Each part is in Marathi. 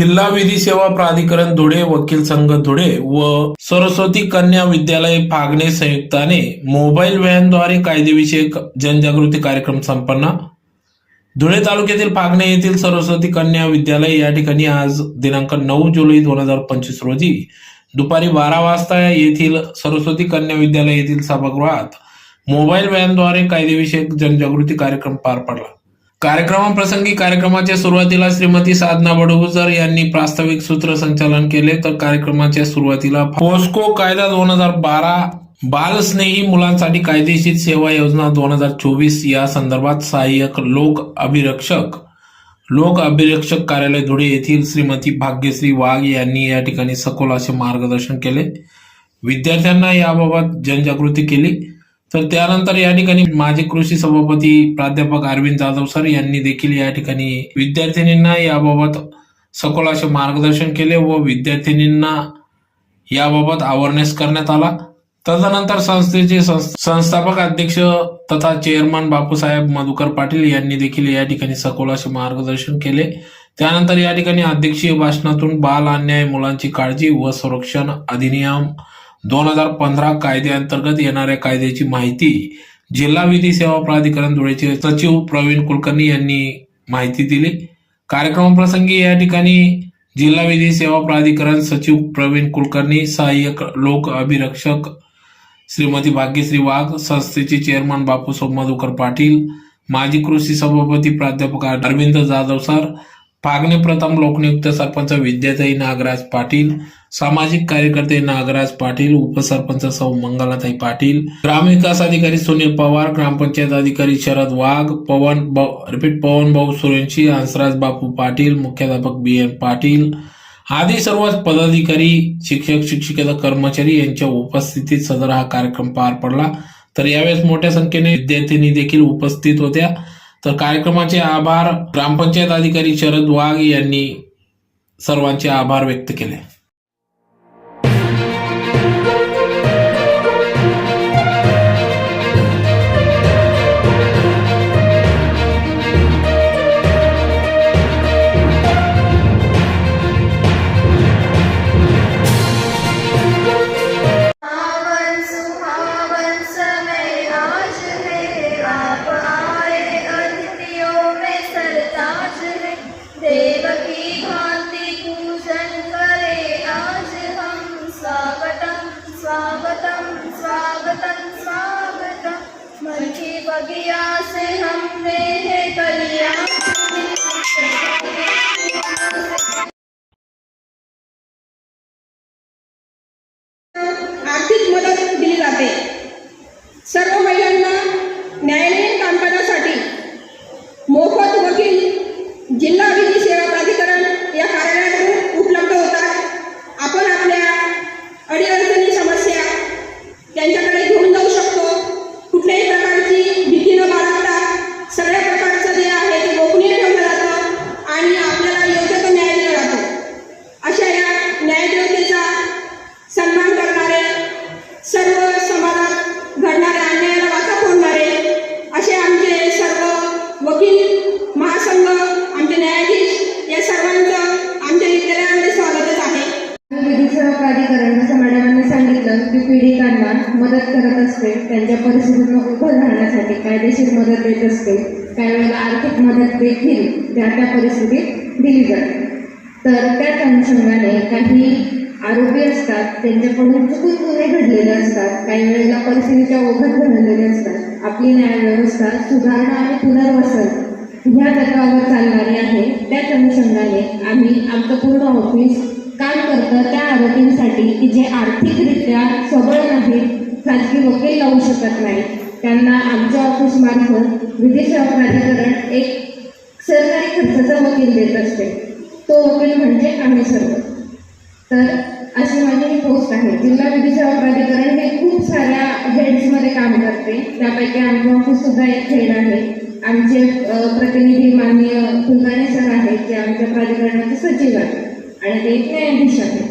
जिल्हा विधी सेवा प्राधिकरण धुळे वकील संघ धुळे व सरस्वती कन्या विद्यालय फागणे संयुक्ताने मोबाईल व्हॅनद्वारे कायदेविषयक जनजागृती कार्यक्रम संपन्न. धुळे तालुक्यातील फागणे येथील सरस्वती कन्या विद्यालय या ठिकाणी आज दिनांक नऊ जुलै दोन हजार पंचवीस रोजी दुपारी बारा वाजता येथील सरस्वती कन्या विद्यालय येथील सभागृहात मोबाईल व्हॅनद्वारे कायदेविषयक जनजागृती कार्यक्रम पार पडला. कार्यक्रमाप्रसंगी कार्यक्रमाच्या सुरुवातीला श्रीमती साधना बडगुजर यांनी प्रास्ताविक सूत्रसंचालन केले तर कार्यक्रमाच्या सुरुवातीला पोस्को कायदा दोन हजार बारा बालस्नेही मुलांसाठी कायदेशीर सेवा योजना दोन हजार चोवीस या संदर्भात सहाय्यक लोक अभिरक्षक लोक अभिरक्षक कार्यालय धुळे येथील श्रीमती भाग्यश्री वाघ यांनी या ठिकाणी सखोल असे मार्गदर्शन केले. विद्यार्थ्यांना याबाबत जनजागृती केली. तर त्यानंतर या ठिकाणी माजी कृषी सभापती प्राध्यापक अरविंद जाधव सर यांनी देखील या ठिकाणी विद्यार्थिनींना याबाबत सखोल असे मार्गदर्शन केले व विद्यार्थिनींना याबाबत अवेअरनेस करण्यात आला. तदनंतर संस्थेचे संस्थापक अध्यक्ष तथा चेअरमन बापूसाहेब मधुकर पाटील यांनी देखील या ठिकाणी सखोल असे मार्गदर्शन केले. त्यानंतर या ठिकाणी अध्यक्षीय भाषणातून बाल अन्याय मुलांची काळजी व संरक्षण अधिनियम दोन हजार पंधरा कायद्याअंतर्गत येणाऱ्या कायद्याची माहिती जिल्हा विधी सेवा प्राधिकरण धुळेचे सचिव प्रवीण कुलकर्णी यांनी माहिती दिली. कार्यक्रमाप्रसंगी या ठिकाणी जिल्हा विधी सेवा प्राधिकरण सचिव प्रवीण कुलकर्णी सहाय्यक लोक अभिरक्षक श्रीमती भाग्यश्री वाघ संस्थेचे चेअरमन बापू मधुकर पाटील माजी कृषी सभापती प्राध्यापक अरविंद जाधव सर फागणे प्रथम लोकनियुक्त सरपंच विद्याताई नागराज पाटील सामाजिक कार्यकर्ते नागराज पाटील उपसरपंच सौ मंगलाताई पाटील ग्रामविकास अधिकारी सुनील पवार ग्रामपंचायत अधिकारी शरद वाघ पवन रिपीट पवन भाऊ सुरेंशी हंसराज बापू पाटील मुख्याध्यापक बी एन पाटील आदी सर्वच पदाधिकारी शिक्षक शिक्षिकेचा कर्मचारी यांच्या उपस्थितीत सदर हा कार्यक्रम पार पडला. तर यावेळेस मोठ्या संख्येने विद्यार्थिनी देखील उपस्थित होत्या. तर कार्यक्रमाचे आभार ग्रामपंचायत अधिकारी शरद वाघ यांनी सर्वांचे आभार व्यक्त केले. बगिया से हमने है कलिया। परिस्थितीतून उभं राहण्यासाठी कायदेशीर मदत देत असते. काही वेळेला आर्थिक मदत देखील त्या त्या परिस्थितीत दिली जाते. तर त्याच अनुषंगाने काही आरोपी असतात त्यांच्याकडून चुकून गुन्हे घडलेले असतात काही वेळेला परिस्थितीच्या ओघात घडलेले असतात. आपली न्यायव्यवस्था सुधारणा आणि पुनर्वसन ह्या तत्वावर चालणारी आहे. त्याच अनुषंगाने आम्ही आमचं पूर्ण ऑफिस काम करतं त्या आरोपींसाठी की जे आर्थिकरित्या सबळ नाहीत खाजगी वकील लावू शकत नाहीत. त्यांना आमच्या ऑफिसमार्फत विधी सेवा प्राधिकरण एक सरकारी खर्चाचा वकील देत असते. तो वकील म्हणजे आम्ही सर्व. तर अशी माझी ही पोस्ट आहे. जिल्हा विधी सेवा प्राधिकरण हे खूप साऱ्या हेड्समध्ये काम करते. त्यापैकी आमचं ऑफिस सुद्धा एक हेड आहे. आमचे प्रतिनिधी माननीय कुलकर्णी सर आहेत जे आमच्या प्राधिकरणाचे सचिव आहेत. आणि ते न्यायाधीश आहेत.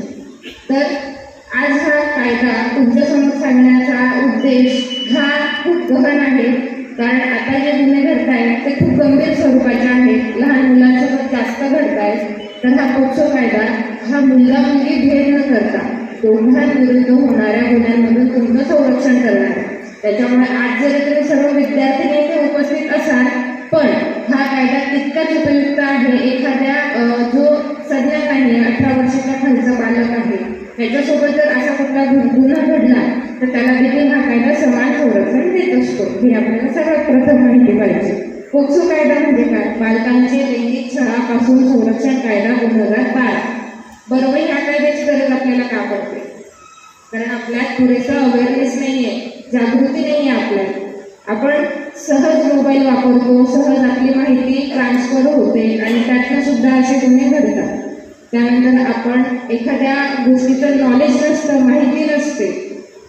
तर आज हा कायदा तुमच्यासमोर सांगण्याचा उद्देश हा खूप गहन आहे. कारण आता जे गुन्हे घडत आहेत ते खूप गंभीर स्वरूपाचे आहेत. लहान मुलांसोबत जास्त घडत आहेत तर हा पोक्सो कायदा हा मुलगा मुलगी भेद न करता दोघांविरुद्ध होणाऱ्या गुन्ह्यांमधून तुमचं संरक्षण करणार त्याच्यामुळे आज जरी तुम्ही सर्व विद्यार्थी इथे उपस्थित असाल पण हा कायदा तितकाच उपयुक्त आहे. एखाद्या जो सध्या नाही अठरा वर्षाच्या खालचा बालक आहे त्याच्यासोबत जर असा कुठला गुन्हा घडला तर त्याला देखील हा कायदा समान संरक्षण देत असतो. हे आपल्याला सर्वात प्रथम माहिती पाहिजे. पोक्सो कायदा म्हणजे काय? बालकांचे लैंगिक छळापासून संरक्षण कायदा दोन हजार बारा बरोबर ह्या कायद्याची गरज आपल्याला का पडते? कारण आपल्यात पुरेसा अवेअरनेस नाही आहे जागृती नाही आहे आपल्यात. आपण सहज मोबाईल वापरतो सहज आपली माहिती ट्रान्सफर होते आणि त्यातनं सुद्धा असे गुन्हे घडतात. त्यानंतर आपण एखाद्या गोष्टीचं नॉलेज नसतं माहिती नसते.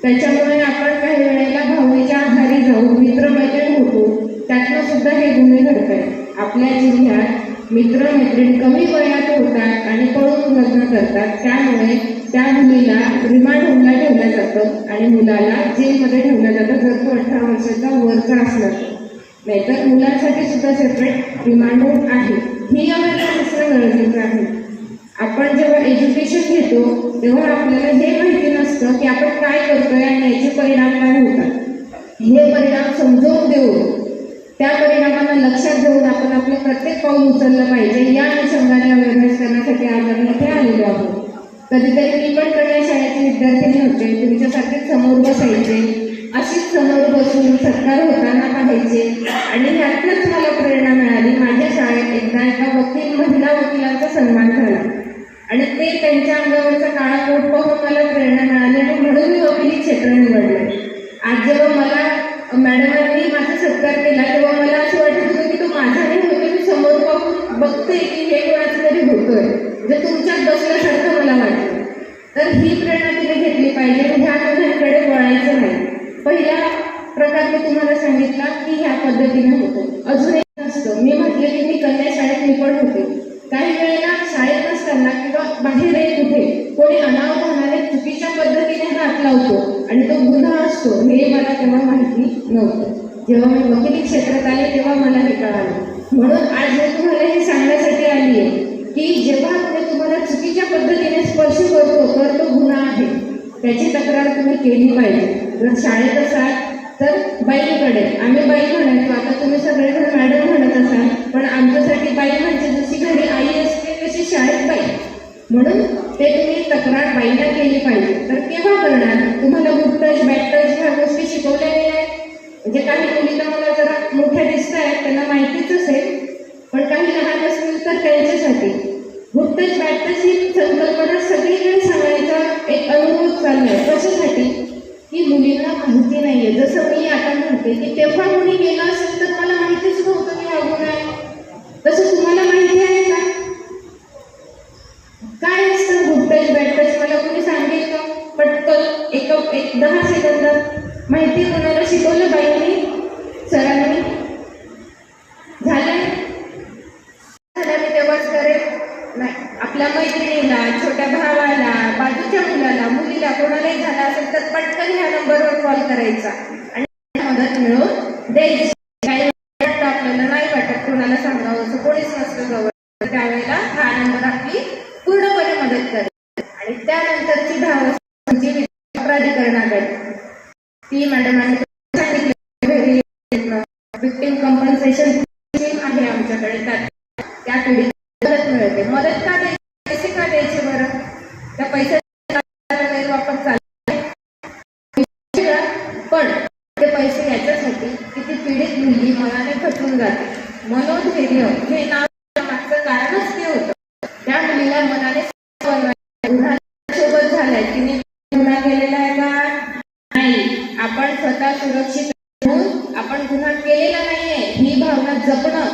त्याच्यामुळे आपण काही वेळेला भावनेच्या आधारे जाऊन मित्रमैत्रीण होतो. त्यातनं सुद्धा हे गुन्हे घडत आहेत आपल्या जिल्ह्यात मित्रमैत्रीण कमी वयात होतात आणि पळून लग्न करतात. त्यामुळे त्या मुलीला रिमांड होमला ठेवलं जातं आणि मुलाला जेलमध्ये ठेवलं जातं. जर तो अठरा वर्षाचा वरचा असला तर. नाहीतर मुलांसाठी सुद्धा सेपरेट रिमांड होम आहे. ही आम्हाला असणं गरजेचं आहे. आपण जेव्हा एज्युकेशन घेतो तेव्हा आपल्याला हे माहिती नसतं की आपण काय करतोय आणि याचे परिणाम काय होतात. हे परिणाम समजवून देऊन त्या परिणामांना लक्षात घेऊन आपण आपलं प्रत्येक पाऊल उचललं पाहिजे. या अनुषंगाने अवेअरनेस करण्यासाठी आज आम्ही इथे आलेलो आहोत. कधीतरी मी पण कन्या शाळेचे विद्यार्थी नव्हते तुमच्यासारखेच समोर बसायचे अशीच समोर बसून सत्कार होताना पाहायचे. आणि ह्यातनंच मला प्रेरणा मिळाली. माझ्या शाळेत एकदा एका वकील महिला वकिलांचा सन्मान झाला. आणि ते त्यांच्या अंगावरचा काळा कोट पाहून मला प्रेरणा मिळाली आणि म्हणून मी वकिली क्षेत्र निवडले. आज जेव्हा मला मॅडमांनी माझा सत्कार केला तेव्हा मला असं वाटत होतं की तो माझा नाही होतो मी समोर पाहून बघते की हे कोणाचं तरी होतोय. म्हणजे तुमच्यात बसल्यासारखं मला वाटतं तर ही प्रेरणा तिने घेतली पाहिजे. ह्या गुन्ह्यांकडे वळायचं मला सांगितला की ह्या पद्धतीने होतो. अजून एक नसतं. मी म्हटले की मी कन्या शाळेत मी पण होते. काही वेळेला शाळेत नसताना किंवा बाहेर आहे कुठे कोणी अनावधानाने चुकीच्या पद्धतीने हात लावतो आणि तो गुन्हा असतो हे मला तेव्हा माहिती नव्हतं. जेव्हा मी वकिली क्षेत्रात आले तेव्हा मला हे कळालं. म्हणून आज मी तुम्हाला हे सांगण्यासाठी आली आहे की जेव्हा कोणी तुम्हाला चुकीच्या पद्धतीने स्पर्श करतो तर तो गुन्हा आहे त्याची तक्रार तुम्ही केली पाहिजे जर शाळेत असाल तर बाईकडे आम्ही बाई म्हणायचो आता तुम्ही सगळेजण मॅडम म्हणत असाल पण आमच्यासाठी बाई म्हणजे जशी घरी आई असते तशी शाळेत बाई म्हणून ते तुम्ही तक्रार बाईला केली पाहिजे. तर केव्हा करणार? तुम्हाला गुड टच बॅड टच ह्या गोष्टी शिकवल्या गेल्या आहेत. म्हणजे काही मुलीला मला जरा मोठ्या दिसत आहेत त्यांना माहितीच असेल पण काही लहान असतील तर त्यांच्यासाठी. गुड टच बॅड टच ही संकल्पना सगळीकडे सांगण्याचा एक अनुभव चाललाय कशासाठी? की मुलींना माहिती नाहीये. जसं मी आता म्हणते की तेव्हा कोणी गेला असेल तर मला माहितीच नव्हतं की हा गुन्हा आहे तसं तुम्हाला माहिती आहे का काय असतं गुड टच बॅड टच मला कोणी सांगेल का पटकन एक एक दहा सेकंदात माहिती कोणाला शिकवलं बाईंनी सरांनी झालं झालं मी तेव्हाच करेल नाही आपल्या मैत्रिणीला छोट्या भावाला बाजूच्या मुलाला मुलीला कोणालाही झाला असेल तर पटकन ह्या नंबरवर कॉल करायचा. आणि मदत मिळून द्यायची काही वाटतं आपल्याला नाही वाटत कोणाला सांगावं असं कोणीच नसतं जवळ. त्यावेळेला हा नंबर आपली पूर्णपणे मदत करेल. आणि त्यानंतरची धाव प्राधिकरणाकडे. ती मॅडमांनी सांगितलं विक्टीम कम्पन्सेशन आहे आमच्याकडे. त्यात त्या पिढीत मदत मिळते मदत का द्यायची पैसे का द्यायचे बरं त्या पैशाचा गैरवापर चालला पण ते पैसे याच्यासाठी की ती पीडित मुलगी मनाने खचून जाते मनोधैर्य हे नाव मागचं कारणच ते होतं त्या मुलीला मनाने गुन्हा सोबत झालाय तिने गुन्हा केलेला आहे का नाही आपण स्वतः सुरक्षित आपण गुन्हा केलेला नाहीये. ही भावना जपणं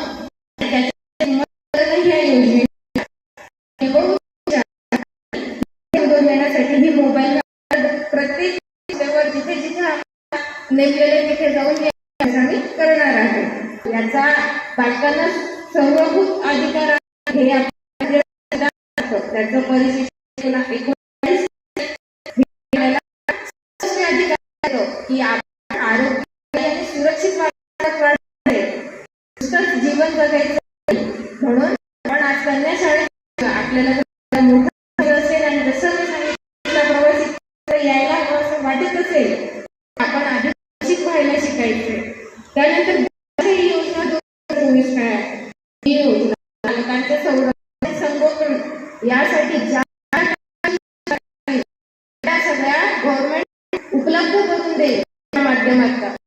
जीवन जगायचं म्हणून आपण आज कन्या शाळेत आपल्याला जर मोठा दिवस असेल आणि जसं मी सांगितलं प्रवासी तर यायला हवं असं वाटत असेल आपण आधी शिक व्हायला शिकायचंय त्यानंतर ही योजना दोन हजार चोवीस काय आहे? ही योजना बालकांच्या संरक्षण संगोपन यासाठी ज्या त्या सगळ्या गव्हर्नमेंट उपलब्ध करून देईल या माध्यमातून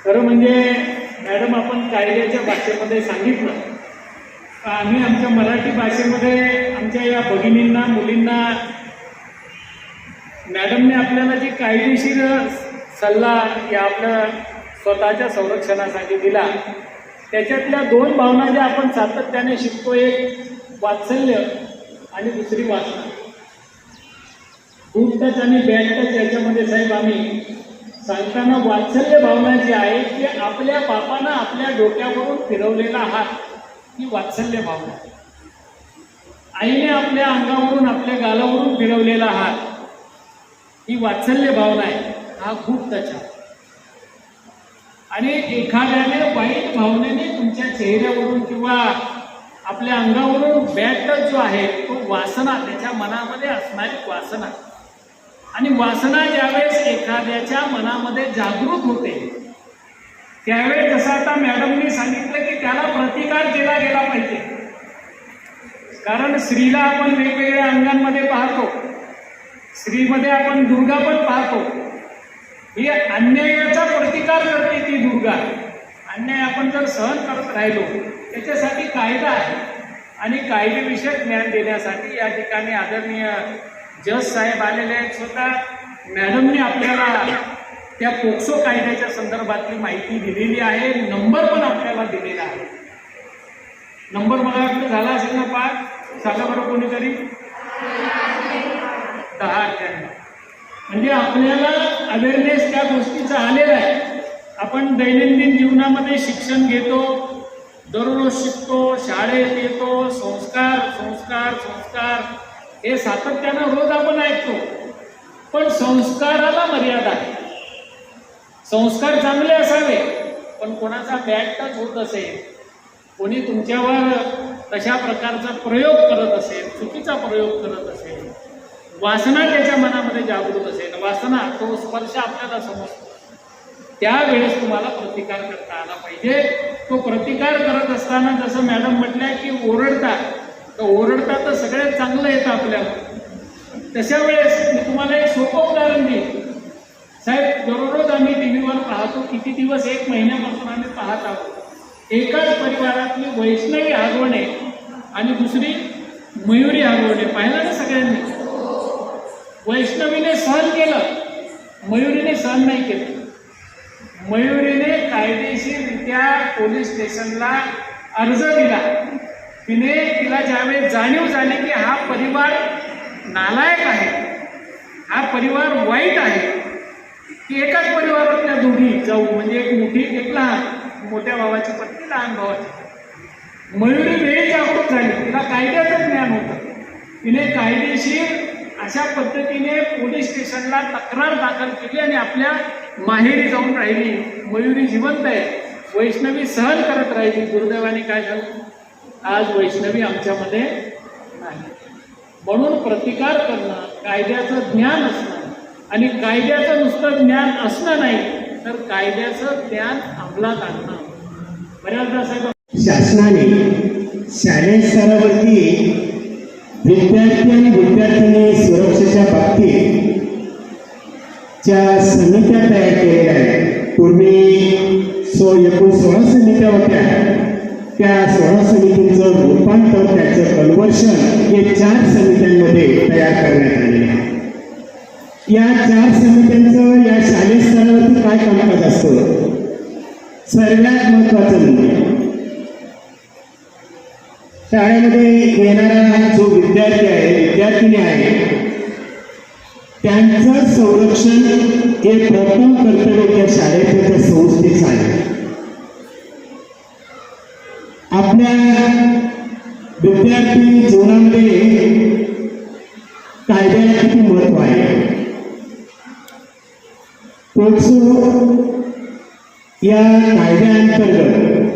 खरं म्हणजे मॅडम आपण कायद्याच्या भाषेमध्ये सांगितलं आम्ही आमच्या मराठी भाषेमध्ये आमच्या या भगिनींना मुलींना मॅडमने आपल्याला जी कायदेशीर सल्ला या आपल्या स्वतःच्या संरक्षणासाठी दिला त्याच्यातल्या दोन भावना ज्या आपण सातत्याने शिकतो एक वात्सल्य आणि दुसरी वासना गुड टच आणि बॅड टच याच्यामध्ये साहेब आम्ही सांगताना वात्सल्य भावना जी आहे ती आपल्या बापानं आपल्या डोक्यावरून फिरवलेला हात ही वात्सल्य भावना आहे. आईने आपल्या अंगावरून आपल्या गालावरून फिरवलेला हात ही वात्सल्य भावना आहे हा खूप त्याच्या आणि एखाद्याने वाईट भावनेने तुमच्या चेहऱ्यावरून किंवा आपल्या अंगावरून बॅट जो आहे तो वासना त्याच्या मनामध्ये असणारी वासना. आणि वासना ज्यावेळेस एखाद्याच्या मनामध्ये जागृत होते त्यावेळेस जसं आता मॅडमनी सांगितलं की त्याला प्रतिकार केला गेला पाहिजे. कारण स्त्रीला आपण वेगवेगळ्या अंगांमध्ये पाहतो. स्त्रीमध्ये आपण दुर्गा पण पाहतो. ही अन्यायाचा प्रतिकार करते ती दुर्गा. अन्याय आपण जर सहन करत राहिलो त्याच्यासाठी कायदा आहे. आणि कायदेविषयक ज्ञान देण्यासाठी या ठिकाणी आदरणीय जज साहेब आलेले आहेत. स्वतः मॅडमने आपल्याला त्या पोक्सो कायद्याच्या संदर्भातली माहिती दिलेली आहे. नंबर पण आपल्याला दिलेला आहे. नंबर मला वाटतं झाला असेल ना पाच? सांगा बरं कोणीतरी? दहा अठ्ठ्याण्णव. म्हणजे आपल्याला अवेअरनेस त्या गोष्टीचा आलेला आहे. आपण दैनंदिन जीवनामध्ये शिक्षण घेतो दररोज शिकतो शाळेत येतो संस्कार संस्कार संस्कार. हे सातत्यानं रोज आपण ऐकतो. पण संस्काराला मर्यादा आहे. संस्कार चांगले असावे पण कोणाचा बॅड टच होत असेल कोणी तुमच्यावर तशा प्रकारचा प्रयोग करत असेल चुकीचा प्रयोग करत असेल वासना त्याच्या मनामध्ये जागृत असेल. वासना तो स्पर्श आपल्याला समजतो. त्यावेळेस तुम्हाला प्रतिकार करता आला पाहिजे. तो प्रतिकार करत असताना जसं मॅडम म्हटल्या की ओरडता. तर ओरडता तर सगळ्यात चांगलं येतं आपल्याला. तशा वेळेस मी तुम्हाला एक सोपं उदाहरण देईन. साहेब दररोज आम्ही टी व्हीवर पाहतो. किती दिवस एक महिन्यापासून आम्ही पाहत आहोत. एकाच परिवारातली वैष्णवी हरवणे आणि दुसरी मयुरी हरवणे पाहिलं ना सगळ्यांनी? वैष्णवीने सहन केलं मयुरीने सहन नाही केलं. मयुरीने कायदेशीररित्या पोलीस स्टेशनला अर्ज दिला. तिने तिला ज्यावेळेस जाणीव झाली की हा परिवार नालायक आहे हा परिवार वाईट आहे की एकाच परिवारातल्या दोघी जाऊ म्हणजे एक मोठी एक लहान मोठ्या भावाची पत्नी लहान भावाची मयुरी वेळ जागृत झाली. तिला कायद्याचं ज्ञान होतं. तिने कायदेशीर अशा पद्धतीने पोलीस स्टेशनला तक्रार दाखल केली आणि आपल्या माहेरी जाऊन राहिली. मयुरी जिवंत आहे. वैष्णवी सहन करत राहिली. दुर्दैवाने काय झालं? आज वैष्णवी आमच्यामध्ये नाही. म्हणून प्रतिकार करणं कायद्याचं ज्ञान असणं आणि कायद्याचं नुसतं ज्ञान असणं नाही तर कायद्याचं ज्ञान अंमलात आणणं. बऱ्याचदा साहेब शासनाने शालेय स्तरावरती विद्यार्थी आणि विद्यार्थिनी सुरक्षेच्या बाबतीत ज्या समित्या तयार केलेल्या आहेत पूर्वी सो एकूण सोळा समित्या होत्या. त्या सोळा समितींचं रूपांतर त्याचं कन्वर्शन हे चार समित्यांमध्ये तयार करण्यात आले या चार समित्यांचं या शालेय स्तरावरती काय कामकाज असतं? सर्वात महत्वाचं म्हणजे शाळेमध्ये येणारा जो विद्यार्थी आहे विद्यार्थिनी आहे त्यांचं संरक्षण हे प्रथम कर्तव्य त्या शाळेचं त्या संस्थेचं आहे. आपल्या विद्यार्थी जीवनामध्ये कायद्याला किती महत्त्व आहे? पोक्सो या कायद्याअंतर्गत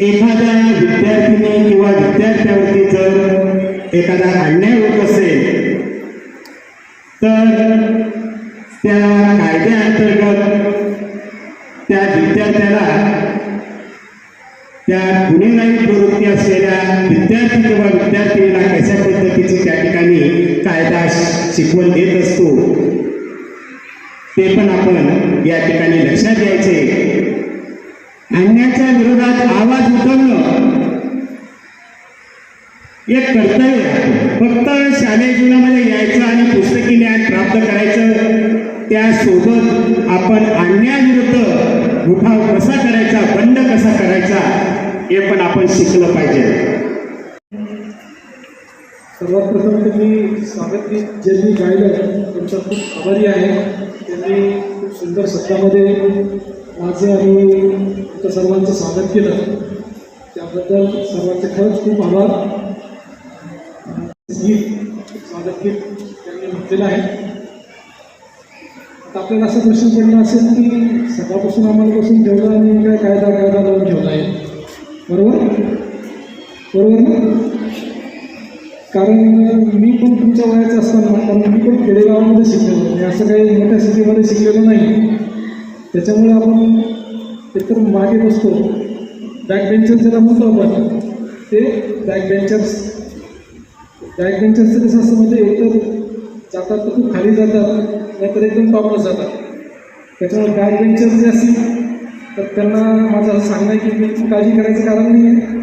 एखाद्या विद्यार्थीने किंवा विद्यार्थ्यावरती जर एखादा अन्याय होत असेल तर त्या कायद्याअंतर्गत त्या विद्यार्थ्याला त्या गुन्हेगारी प्रवृत्ती असलेल्या विद्यार्थी किंवा विद्यार्थिनीला कशा पद्धतीची त्या ठिकाणी कायदा शिकवण देत असतो ते पण आपण या ठिकाणी लक्ष अन्याच्या विरोधात आवाज उठवणं एक कर्तव्य फक्त शालेय जीवनामध्ये यायचं आणि पुस्तकी ज्ञान प्राप्त करायचं त्यासोबत आपण अन्यायाविरुद्ध उठाव कसा करायचा बंड कसा करायचा हे पण आपण शिकलं पाहिजे. सर्वात प्रथम तर मी स्वागत गीत ज्यांनी गायलं त्यांचा खूप आभारी आहे. त्यांनी खूप सुंदर शब्दामध्ये माझे आणि त्या सर्वांचं स्वागत केलं. त्याबद्दल सर्वांचे खरंच खूप आभार. स्वागत गीत त्यांनी म्हटलेलं आहे. आता आपल्याला असं प्रश्न पडलं असेल की सकाळपासून आम्हाला बसून ठेवलं आणि काय कायदा कायदा लावून ठेवला आहे. बरोबर? बरोबर ना? कारण मी पण तुमच्या वयाचं असताना कारण मी पण खेडेगावामध्ये शिकलेलो मी असं काही मोठ्या सिटीमध्ये शिकलेलो नाही. त्याच्यामुळे आपण एकतर मागे बसतो. बॅक बेंचर्स ज्याला म्हणतो आपण. ते बॅक बेंचर्स बॅक बेंचर्सचं कसं असतं म्हणजे एकतर जातात तर खूप खाली जातात नाहीतर एकदम टॉपवर जातात. त्याच्यामुळे बॅक बेंचर्स जे असतील तर त्यांना माझं असं सांगणं आहे की बिलकुल काळजी करायचं कारण नाही आहे.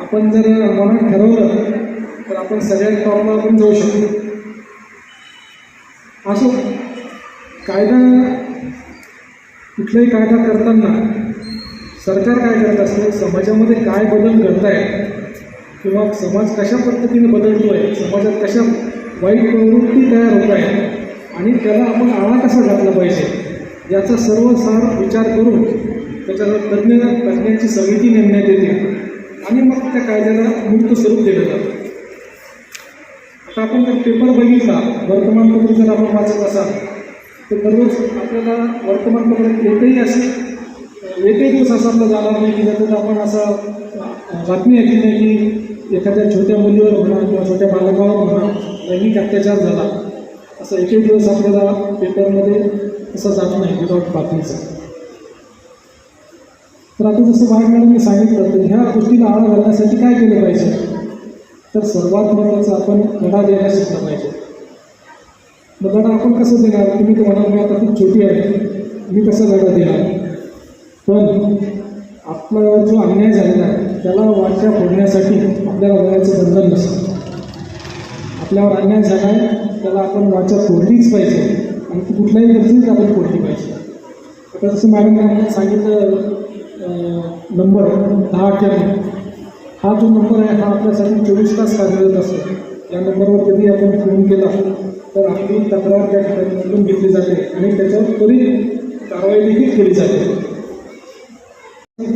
आपण जर मनात ठरवलं तर आपण सगळ्यात टॉपला आपण जाऊ शकतो. असो कायदा कुठलाही कायदा करताना सरकार काय करत असतं? समाजामध्ये काय बदल घडत आहे किंवा समाज कशा पद्धतीने बदलतो आहे समाजात कशा वाईट प्रवृत्ती तयार होत आहे आणि त्याला आपण आळा कसा घातला पाहिजे? याचा सर्व सार विचार करून त्याच्यावर तज्ज्ञ तज्ज्ञांची समिती नेमण्यात येते. आणि मग त्या कायद्याला मूर्त स्वरूप दिलं जातं. आता आपण जर पेपर बघितला वर्तमानपत्र जर आपण वाचत असाल ते दररोज आपल्याला वर्तमानपत्रात एकही असे एकही दिवस असा आपला जाणार नाही की ज्याच्यात आपण असा बातमी ऐकली नाही की एखाद्या छोट्या मुलीवर म्हणा किंवा छोट्या बालकावर म्हणा लैंगिक अत्याचार झाला असं एकही दिवस आपल्याला पेपरमध्ये असं जात नाही विदाऊट बातमीचं. तर आता जसं बाहेर मी सांगितलं तर ह्या गोष्टीला आळा घालण्यासाठी काय केलं पाहिजे? तर सर्वात महत्त्वाचं आपण धडा द्यायला शिकलं पाहिजे. मग दादा आपण कसं देणार? तुम्ही तर म्हणाल मी आता खूप छोटी आहे. मी कसं लढा देणार. पण आपल्यावर जो अन्याय झालेला आहे त्याला वाट्या फोडण्यासाठी आपल्याला वयाचं बंधन नसतं. आपल्यावर अन्याय झाला आहे त्याला आपण वाचा फोडलीच पाहिजे. आणि ती कुठल्याही गरजेच आपण फोडली पाहिजे. आता जसं मॅडम सांगितलं नंबर दहा अठ्ठ्याण्णव हा जो नंबर आहे हा आपल्यासाठी चोवीस तास कार्यरत असतो. या नंबरवर कधी आपण फोन केला. तर आपली तक्रार त्या ठिकाणी घेतली जाते आणि त्याच्यावर त्वरित कारवाई देखील केली जाते.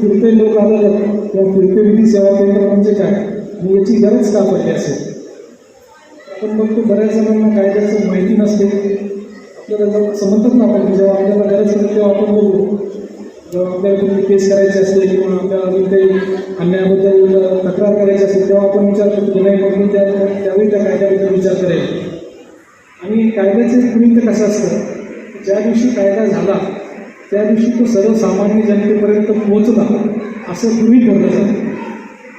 फिरते लोक अदालत किंवा फिरते विधी सेवा केंद्र म्हणजे काय? आणि याची गरज का पडली असेल. आपण बघतो बऱ्याच जणांना कायद्याचं माहिती नसते. आपल्याला जेव्हा ना आपण जेव्हा आपल्याला गरज पडते तेव्हा आपण बघू. जेव्हा आपल्याला कोणती केस करायची असते किंवा आपल्याला अजून काही अन्यायाबद्दल तक्रार करायची असेल तेव्हा आपण विचार करतो गुन्हे मग मी त्या त्यावेळी त्या कायद्याबद्दल विचार करेल. आणि कायद्याचे एक कसं असतं? ज्या दिवशी कायदा झाला त्या दिवशी तो सर्वसामान्य जनतेपर्यंत पोहोचला असं गृहित धरलं जातं.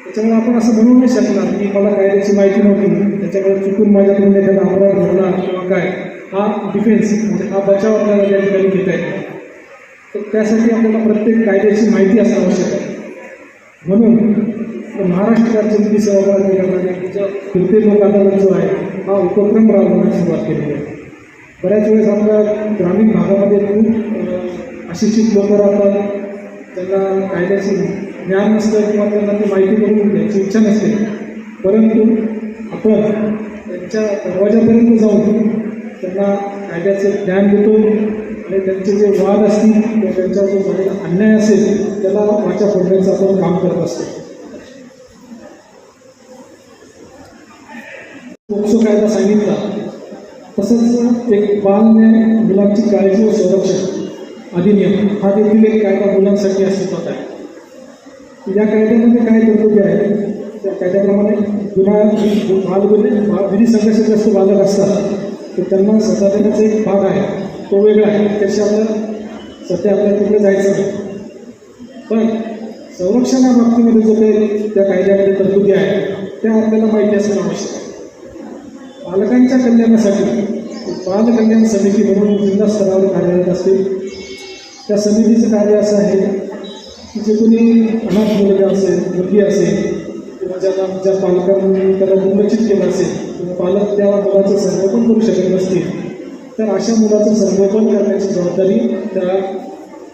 त्याच्यामुळे आपण असं म्हणू नाही शकणार की मला कायद्याची माहिती नव्हती त्याच्याकडे चुकून माझ्याकडून एखादा अपराध घडला किंवा काय. हा डिफेन्स म्हणजे हा बचाव आपल्याला त्या ठिकाणी घेता येतो. तर त्यासाठी आपल्याला प्रत्येक कायद्याची माहिती असणं आवश्यक आहे. म्हणून महाराष्ट्र राज्य विधी सेवा प्राधिकरणाने कृत्य लोक अदालत जो आहे. हा उपक्रम राबवण्यास सुरुवात केलेली आहे. बऱ्याच वेळेस आपल्या ग्रामीण भागामध्ये खूप अशिक्षित लोक राहतात. त्यांना कायद्याचे ज्ञान नसतं किंवा त्यांना ती माहिती करून घ्यायची इच्छा नसते. परंतु आपण त्यांच्या दरवाजापर्यंत जाऊन त्यांना कायद्याचं ज्ञान देतो आणि त्यांचे जे वाद असतील किंवा त्यांचा जो झालेला अन्याय असेल त्याला वाचा फोडण्याचं आपण काम करत असतो. पोक्सो कायदा सांगितला. तसंच एक बाल न्याय मुलांची काळजी व संरक्षण अधिनियम हा देखील एक कायदा मुलांसाठी अस्तित्वात आहे. या कायद्यामध्ये काय तरतुदी आहे त्या कायद्याप्रमाणे गुन्हा बाल गुन्हे विधी संघर्षग्रस्त बालक असतात तर त्यांना सजा देण्याचा एक भाग आहे. तो वेगळा आहे. त्याशी आपलं सध्या आपल्याला तिकडे जायचं नाही. पण संरक्षणाबाबतीमध्ये जो काही त्या कायद्यामध्ये तरतुदी आहे त्या आपल्याला माहिती असणं आवश्यक आहे. पालकांच्या कल्याणासाठी बालकल्याण समिती म्हणून जिल्हा स्तरावर कार्यरत असते. त्या समितीचं कार्य असं आहे की जे कोणी अनाथ मुलगा असेल मुलगी असेल किंवा ज्याला ज्या पालकांनी त्याला दुर्लक्षित केलं असेल किंवा पालक त्या मुलाचं संगोपन करू शकत नसतील तर अशा मुलाचं संगोपन करण्याची जबाबदारी त्या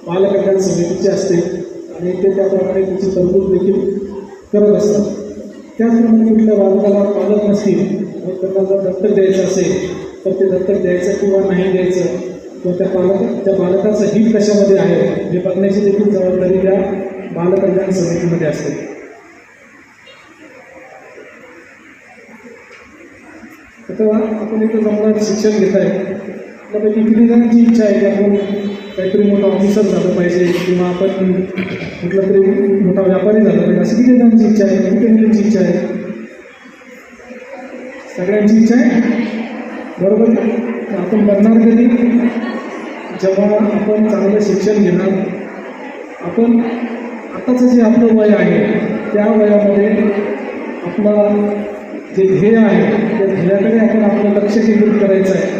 बालकल्याण समितीची असते आणि ते त्याप्रमाणे त्याची तरतूद देखील करत असतात. त्याचप्रमाणे कुठल्या बालकाला पालक नसतील आणि त्यांना जर दत्तक द्यायचं असेल तर ते दत्तक द्यायचं किंवा नाही द्यायचं किंवा त्या पालक त्या बालकाचं हित कशामध्ये आहे? हे बघण्याची देखील जबाबदारी त्या बालकल्याण समितीमध्ये असते. आता आपण इथं जमणार शिक्षण घेत आहे त्यापैकी किती जणांची इच्छा आहे की आपण काहीतरी मोठा ऑफिसर झालं पाहिजे किंवा आपण कुठला तरी मोठा व्यापारी झाला पाहिजे? अशी किती जणांची इच्छा आहे? किती जणांची इच्छा आहे? सगळ्यांची इच्छा आहे. बरोबर आपण बनणार कधी? जेव्हा आपण चांगलं शिक्षण घेणार. आपण आताचं जे आपलं वय आहे त्या वयामध्ये आपला जे ध्येय आहे त्या ध्येयाकडे आपण आपलं लक्ष केंद्रित करायचं आहे.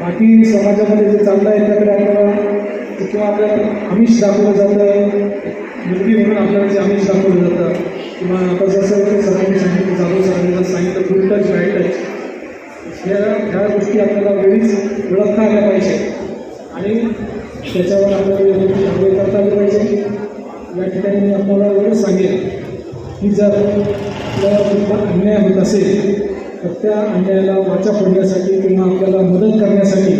बाकी समाजामध्ये जे चाललं आहे त्याकडे आपल्याला किंवा आपल्याला आमिष दाखवलं जातं. मुलगी म्हणून आपल्याला जे आमिष दाखवलं जातं. किंवा आता जसं ते सरांनी सांगितलं जाधव सरांनी सांगितलं गुड टच बॅड टच ह्या ह्या गोष्टी आपल्याला वेळीच ओळखता आल्या पाहिजे. आणि त्याच्यावर आपल्याला कारवाई करता आली पाहिजे. या ठिकाणी मी आपल्याला एवढंच सांगेन की जर आपल्याला कुठला अन्याय होत असेल तर त्या अन्यायाला वाचा फोडण्यासाठी किंवा आपल्याला मदत करण्यासाठी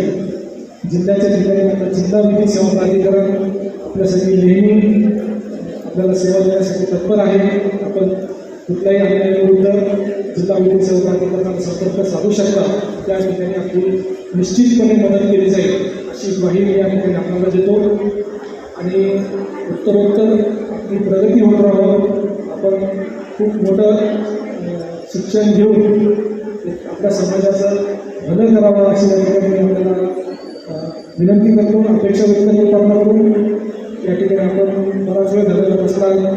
जिल्ह्याच्या ठिकाणी आता जिल्हा विधी सेवा प्राधिकरण आपल्यासाठी नेहमी आपल्याला सेवा देण्यासाठी तत्पर आहे. कुठल्याही अन्यायाविरुद्ध जिल्हा विधी सेवा संपर्क साधू शकता. त्या ठिकाणी आपली निश्चितपणे मदत केली जाईल. अशी ग्वाही मी या ठिकाणी आपल्याला देतो. आणि उत्तरोत्तर आपली प्रगती होत राहावं. आपण खूप मोठं शिक्षण घेऊन आपल्या समाजाचं भलं करावं अशी या ठिकाणी आपल्याला विनंती करतो. अपेक्षा व्यक्त करतो आपल्याकडून. या ठिकाणी आपण बराच वेळ झालेला बसला